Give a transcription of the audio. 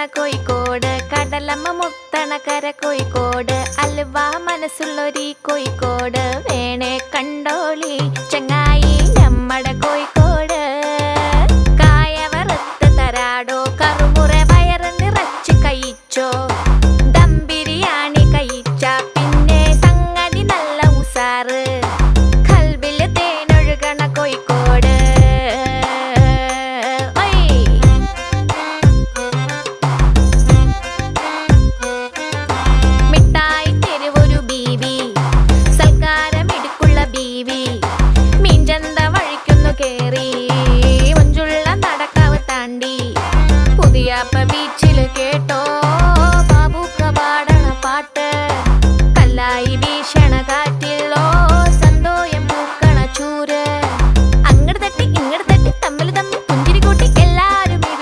നിക്കണ കോഴിക്കോട് കടലമ്മ മുത്തണ കര കോഴിക്കോട് അലുവ മനസ്സുള്ളൊരി കോഴിക്കോട് വേണേ കണ്ടോളി ചങ്ങായി നമ്മടെ കോഴിക്കോട്. കായവറുത്ത് തരാടോ കറുമുറ அப்ப பீச்சில் கேட்டு